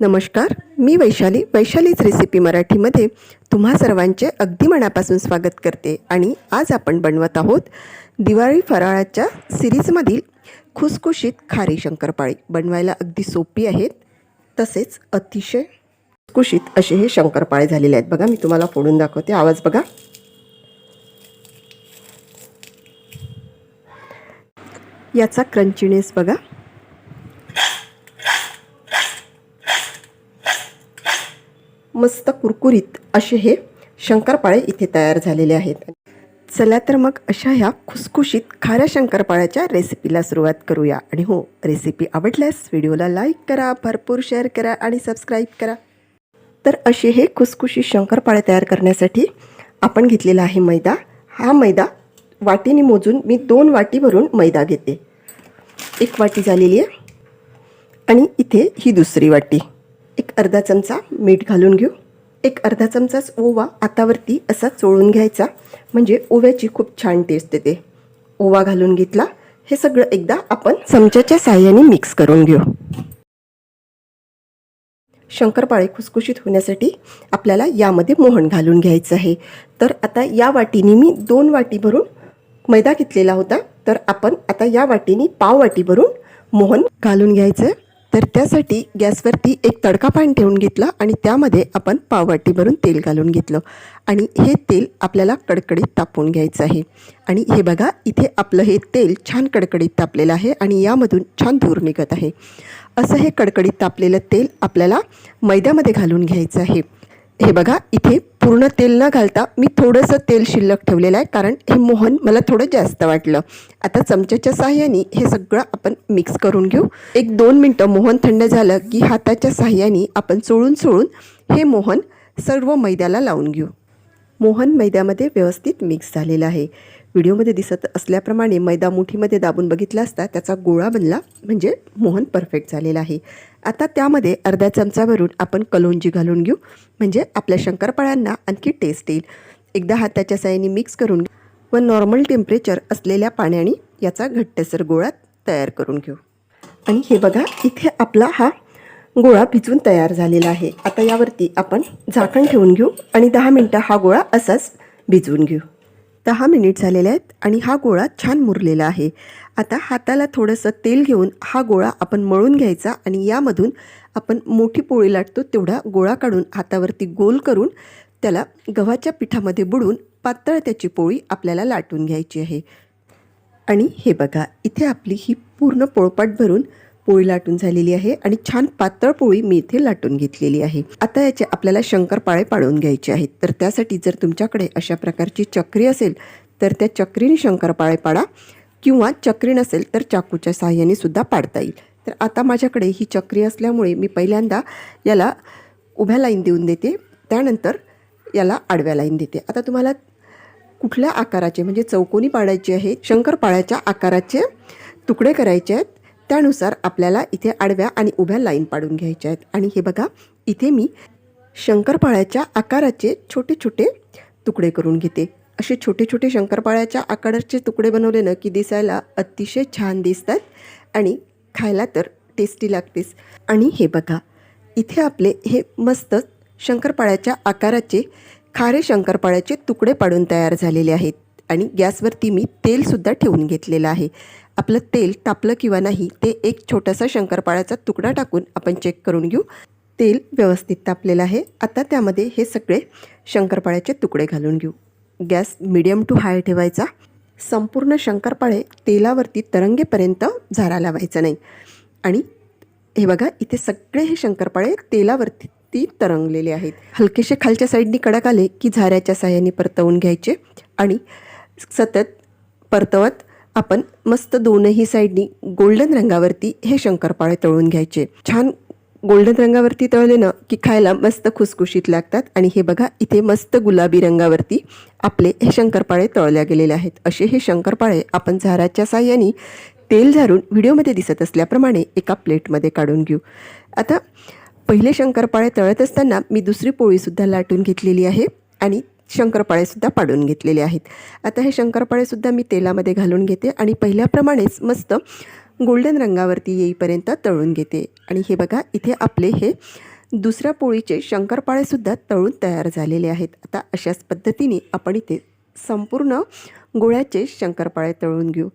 नमस्कार मी वैशाली वैशालीच रेसिपी मराठीमध्ये तुम्हा सर्वांचे अगदी मनापासून स्वागत करते आणि आज आपण बनवत आहोत दिवाळी फराळाच्या सिरीजमधील खुसखुशीत खारी शंकरपाळी. बनवायला अगदी सोपी आहेत तसेच अतिशय खुशीत असे हे शंकरपाळे झालेले आहेत. बघा मी तुम्हाला फोडून दाखवते. आवाज बघा. याचा क्रंचीनेस बघा. मस्त कुरकुरीत असे हे शंकरपाळे इथे तयार झालेले आहेत. चला तर मग अशा ह्या खुसखुशीत खाऱ्या शंकरपाळ्याच्या रेसिपीला सुरुवात करूया. आणि हो रेसिपी आवडल्यास व्हिडिओला लाईक करा भरपूर शेअर करा आणि सबस्क्राईब करा. तर असे हे खुसखुशीत शंकरपाळे तयार करण्यासाठी आपण घेतलेला आहे मैदा. हा मैदा वाटीने मोजून मी दोन वाटी भरून मैदा घेते. एक वाटी झालेली आहे. आणि इथे ही दुसरी वाटी. अर्धा चमचा मीठ घालून घेऊ. एक अर्धा चमचाच ओवा आतावरती असा चोळून घ्यायचा. म्हणजे ओव्याची खूप छान टेस्ट येते. ओवा घालून घेतला. हे सगळं एकदा आपण चमच्याच्या साह्याने मिक्स करून घेऊ. शंकरपाळे खुसखुशीत होण्यासाठी आपल्याला यामध्ये मोहन घालून घ्यायचं आहे. तर आता या वाटीने मी दोन वाटी भरून मैदा घेतलेला होता. तर आपण आता या वाटीने पाव वाटी भरून मोहन घालून घ्यायचं आहे. तर त्यासाठी गॅसवरती एक तडका पान ठेवून घेतला आणि त्यामध्ये आपण पाववाटी भरून तेल घालून घेतलं. आणि हे तेल आपल्याला कडकडीत तापवून घ्यायचं आहे. आणि हे बघा इथे आपलं हे तेल छान कडकडीत तापलेलं आहे आणि यामधून छान धूर निघत आहे. असं हे कडकडीत तापलेलं तेल आपल्याला मैद्यामध्ये घालून घ्यायचं आहे. हे बघा इथे पूर्ण तेल न घालता मी थोडंसं तेल शिल्लक ठेवलेलं आहे कारण हे मोहन मला थोडं जास्त वाटलं. आता चमच्याच्या साह्याने हे सगळं आपण मिक्स करून घेऊ. एक दोन मिनटं मोहन थंड झालं की हाताच्या साह्याने आपण चोळून चोळून हे मोहन सर्व मैद्याला लावून घेऊ. मोहन मैद्यामध्ये व्यवस्थित मिक्स झालेला आहे. व्हिडिओमध्ये दिसत असल्याप्रमाणे मैदा मुठीमध्ये दाबून बघितला असता त्याचा गोळा बनला म्हणजे मोहन परफेक्ट झालेला आहे. आता त्यामध्ये अर्धा चमचावरून आपण कलोंजी घालून घेऊ. म्हणजे आपल्या शंकरपाळ्यांना आणखी टेस्ट येईल. एकदा हाताच्या साह्याने मिक्स करून व नॉर्मल टेम्परेचर असलेल्या पाण्याने याचा घट्टसर गोळा तयार करून घेऊ. आणि हे बघा इथे आपला हा गोळा भिजून तयार झालेला आहे. आता यावरती आपण झाकण ठेवून घेऊ आणि दहा मिनटं हा गोळा असाच भिजवून घेऊ. दहा मिनिट झालेले आहेत आणि हा गोळा छान मुरलेला आहे. आता हाताला थोडंसं तेल घेऊन हा गोळा आपण मळून घ्यायचा आणि यामधून आपण मोठी पोळी लाटतो तेवढा गोळा काढून हातावरती गोल करून त्याला गव्हाच्या पिठामध्ये बुडून पातळ त्याची पोळी आपल्याला लाटून घ्यायची आहे. आणि हे बघा इथे आपली ही पूर्ण पोळपाट भरून पोळी लाटून झालेली आहे आणि छान पातळ पोळी मी इथे लाटून घेतलेली आहे. आता याचे आपल्याला शंकरपाळे पाडून घ्यायचे आहेत. तर त्यासाठी जर तुमच्याकडे अशा प्रकारची चक्री असेल तर त्या चक्रीने शंकरपाळे पाडा किंवा चक्री नसेल तर चाकूच्या साहाय्याने सुद्धा पाडता येईल. तर आता माझ्याकडे ही चक्री असल्यामुळे मी पहिल्यांदा याला उभ्या लाईन देऊन देते त्यानंतर याला आडव्या लाईन देते. आता तुम्हाला कुठल्या आकाराचे म्हणजे चौकोनी पाडायचे आहेत शंकरपाळ्याच्या आकाराचे तुकडे करायचे आहेत त्यानुसार आपल्याला इथे आडव्या आणि उभ्या लाईन पाडून घ्यायच्या आहेत. आणि हे बघा इथे मी शंकरपाळ्याच्या आकाराचे छोटे छोटे तुकडे करून घेते. असे छोटे छोटे शंकरपाळ्याच्या आकाराचे तुकडे बनवले ना की दिसायला अतिशय छान दिसतात आणि खायला तर टेस्टी लागतेच. आणि हे बघा इथे आपले हे मस्त शंकरपाळ्याच्या आकाराचे खारे शंकरपाळ्याचे तुकडे पाडून तयार झालेले आहेत. आणि गॅसवरती मी तेलसुद्धा ठेवून घेतलेलं आहे. आपलं तेल तापलं किंवा नाही ते एक छोटासा शंकरपाळ्याचा तुकडा टाकून आपण चेक करून घेऊ. तेल व्यवस्थित तापलेलं आहे. आता त्यामध्ये हे सगळे शंकरपाळ्याचे तुकडे घालून घेऊ. गॅस मिडियम टू हाय ठेवायचा. संपूर्ण शंकरपाळे तेलावरती तरंगेपर्यंत झारा लावायचा नाही. आणि हे बघा इथे सगळे हे शंकरपाळे तेलावरती ती तरंगलेले आहेत. हलकेसे खालच्या साईडनी कडक आले की झाऱ्याच्या साह्याने परतवून घ्यायचे आणि सतत परतवत आपण मस्त दोनही साईडनी गोल्डन रंगावरती हे शंकरपाळे तळून घ्यायचे. छान गोल्डन रंगावरती तळले ना की खायला मस्त खुसखुशीत लागतात. आणि हे बघा इथे मस्त गुलाबी रंगावरती आपले हे शंकरपाळे तळल्या गेलेले आहेत. असे हे शंकरपाळे आपण झाराच्या साह्याने तेल झारून व्हिडिओमध्ये दिसत असल्याप्रमाणे एका प्लेटमध्ये काढून घेऊ. आता पहिले शंकरपाळे तळत असताना मी दुसरी पोळीसुद्धा लाटून घेतलेली आहे. आणि शंकरपाळेसुद्धा पाडून घेतलेले आहेत. आता हे शंकरपाळेसुद्धा मी तेलामध्ये घालून घेते आणि पहिल्याप्रमाणेच मस्त गोल्डन रंगावरती येईपर्यंत तळून घेते. आणि हे बघा इथे आपले हे दुसऱ्या पोळीचे शंकरपाळेसुद्धा तळून तयार झालेले आहेत. आता अशाच पद्धतीने आपण इथे संपूर्ण गोळ्याचे शंकरपाळे तळून घेऊ.